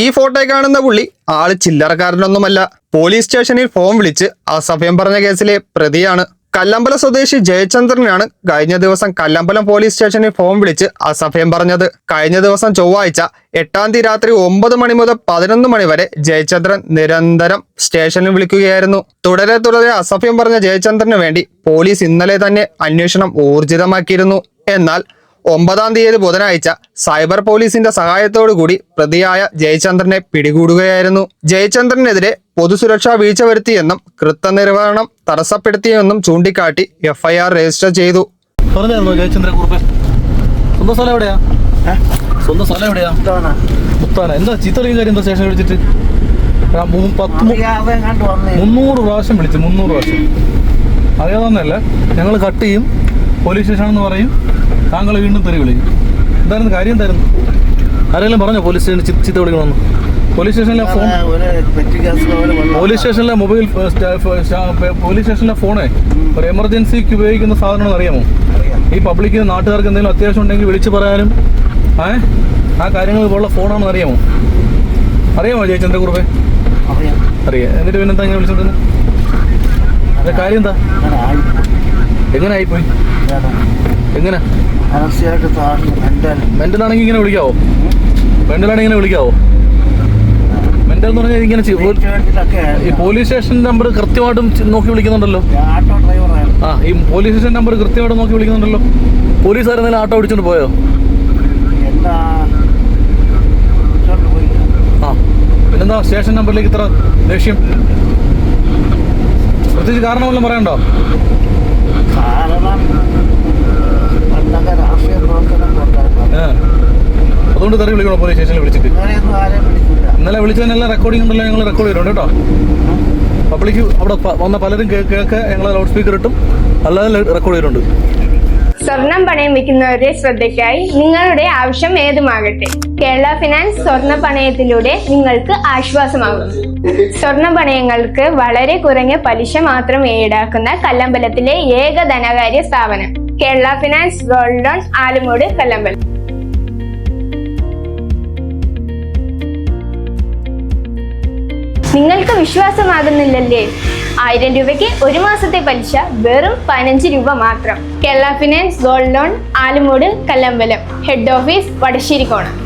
ഈ ഫോട്ടോ കാണുന്ന പുള്ളി ആൾ ചില്ലറക്കാരനൊന്നുമല്ല. പോലീസ് സ്റ്റേഷനിൽ ഫോൺ വിളിച്ച് അസഭ്യം പറഞ്ഞ കേസിലെ പ്രതിയാണ്. കല്ലമ്പലം സ്വദേശി ജയചന്ദ്രനാണ് കഴിഞ്ഞ ദിവസം കല്ലമ്പലം പോലീസ് സ്റ്റേഷനിൽ ഫോൺ വിളിച്ച് അസഭ്യം പറഞ്ഞത്. കഴിഞ്ഞ ദിവസം ചൊവ്വാഴ്ച എട്ടാം തീയതി രാത്രി ഒമ്പത് മണി മുതൽ പതിനൊന്ന് മണി വരെ ജയചന്ദ്രൻ നിരന്തരം സ്റ്റേഷനിൽ വിളിക്കുകയായിരുന്നു. തുടരെ തുടരെ അസഭ്യം പറഞ്ഞ ജയചന്ദ്രന് വേണ്ടി പോലീസ് ഇന്നലെ തന്നെ അന്വേഷണം ഊർജിതമാക്കിയിരുന്നു. എന്നാൽ ഒമ്പതാം തീയതി ബുധനാഴ്ച സൈബർ പോലീസിന്റെ സഹായത്തോടു കൂടി പ്രതിയായ ജയചന്ദ്രനെ പിടികൂടുകയായിരുന്നു. ജയചന്ദ്രനെതിരെ പൊതുസുരക്ഷാ വീഴ്ച വരുത്തിയെന്നും കൃത്യനിർവഹണം തടസ്സപ്പെടുത്തിയെന്നും ചൂണ്ടിക്കാട്ടി എഫ്ഐആർ രജിസ്റ്റർ ചെയ്തു. സ്വന്തം സ്ഥലം എവിടെയാ? സ്വന്തം സ്ഥലം എവിടെയാ? മുത്താന എന്താ ചീത്തറിയും കാര്യം എന്താ സ്റ്റേഷൻ വിളിച്ചിട്ട്? ആ, മൂ- പത്ത് മു- അറിയാതെ വന്നേ. മുന്നൂറ് പ്രാവശ്യം വിളിച്ചു മുന്നൂറ് പ്രാവശ്യം. അറിയാവുന്നല്ല ഞങ്ങൾ കട്ട് ചെയ്യും പോലീസ് സ്റ്റേഷനാണെന്ന് പറയും. താങ്കൾ വീണ്ടും തെറി വിളിക്കും. എന്തായിരുന്നു കാര്യം എന്തായിരുന്നു? ആരെങ്കിലും പറഞ്ഞോ പോലീസ് സ്റ്റേഷനിൽ ചീത്ത വിളിക്കണമെന്ന്? പോലീസ് സ്റ്റേഷനിലെ ഫോൺ പോലീസ് സ്റ്റേഷനിലെ മൊബൈൽ പോലീസ് സ്റ്റേഷനിലെ ഫോണേ. ഒരു എമർജൻസിക്ക് ഉപയോഗിക്കുന്ന സാധനമാണെന്ന് അറിയാമോ? ഈ പബ്ലിക് നാട്ടുകാർക്ക് എന്തെങ്കിലും അത്യാവശ്യം ഉണ്ടെങ്കിൽ വിളിച്ചു പറയാനും ഏ? ആ കാര്യങ്ങൾ ഉള്ള ഫോണാണെന്ന് അറിയാമോ? അറിയാമോ ജയചന്ദ്രകുറുപ്പേ അറിയാം. അറിയാം. എന്നിട്ട് പിന്നെന്താ ഞാൻ വിളിച്ചോണ്ടിരുന്നത് അതിന്റെ കാര്യം എന്താ. എങ്ങനെ? ആയിപ്പോയി എങ്ങനെ മെന്റലാണെങ്കിൽ ഇങ്ങനെ വിളിക്കാവോ? മെന്റലാണെങ്കിൽ ഇങ്ങനെ വിളിക്കാവോ? മെന്റൽ എന്ന് പറഞ്ഞാൽ ഇങ്ങനെ ഈ പോലീസ് സ്റ്റേഷൻ നമ്പർ കൃത്യമായിട്ടും നോക്കി വിളിക്കുന്നുണ്ടല്ലോ. ആ ഈ പോലീസ് സ്റ്റേഷൻ നമ്പർ കൃത്യമായിട്ട് നോക്കി വിളിക്കുന്നുണ്ടല്ലോ. പോലീസുകാർ എന്തെങ്കിലും ആട്ടോ ഓടിച്ചോണ്ട് പോയോ? ആ പിന്നെന്താ സ്റ്റേഷൻ നമ്പറിലേക്ക് ഇത്ര ദേഷ്യം? പ്രത്യേകിച്ച് കാരണമല്ലോ പറയണ്ടോ? കാരണം പണ്ടൊക്കെ രാഷ്ട്രീയ പ്രവർത്തനം അതുകൊണ്ട് തെറി വിളിക്കണോ പോലീസ് സ്റ്റേഷനിൽ വിളിച്ചിട്ട്. ഇന്നലെ വിളിച്ചതിനെല്ലാം റെക്കോർഡിംഗ് ഉണ്ടല്ലോ ഞങ്ങൾ റെക്കോർഡ് ചെയ്തിട്ടുണ്ട് കേട്ടോ. പബ്ലിക് അവിടെ വന്ന പലരും കേൾക്കുക കേൾക്കെ ഞങ്ങൾ ലൗഡ് സ്പീക്കർ ഇട്ടും അല്ലാതെ റെക്കോർഡ് ചെയ്തിട്ടുണ്ട്. സ്വർണം പണയം വെക്കുന്നവരുടെ ശ്രദ്ധയ്ക്കായി നിങ്ങളുടെ ആവശ്യം ഏതുമാകട്ടെ. കേരള ഫിനാൻസ് സ്വർണ പണയത്തിലൂടെ നിങ്ങൾക്ക് ആശ്വാസമാകും. സ്വർണ പണയങ്ങൾക്ക് വളരെ കുറഞ്ഞ പലിശ മാത്രം ഈടാക്കുന്ന കല്ലമ്പലത്തിലെ ഏക ധനകാര്യ സ്ഥാപനം. Kerala finance gold loan Alumoodu Kallambalam. നിങ്ങൾക്ക് വിശ്വാസമാകുന്നില്ലല്ലേ? ആയിരം രൂപയ്ക്ക് ഒരു മാസത്തെ പലിശ വെറും പതിനഞ്ച് രൂപ മാത്രം. Kerala finance gold loan Alumoodu Kallambalam. Head office Vadasserikonam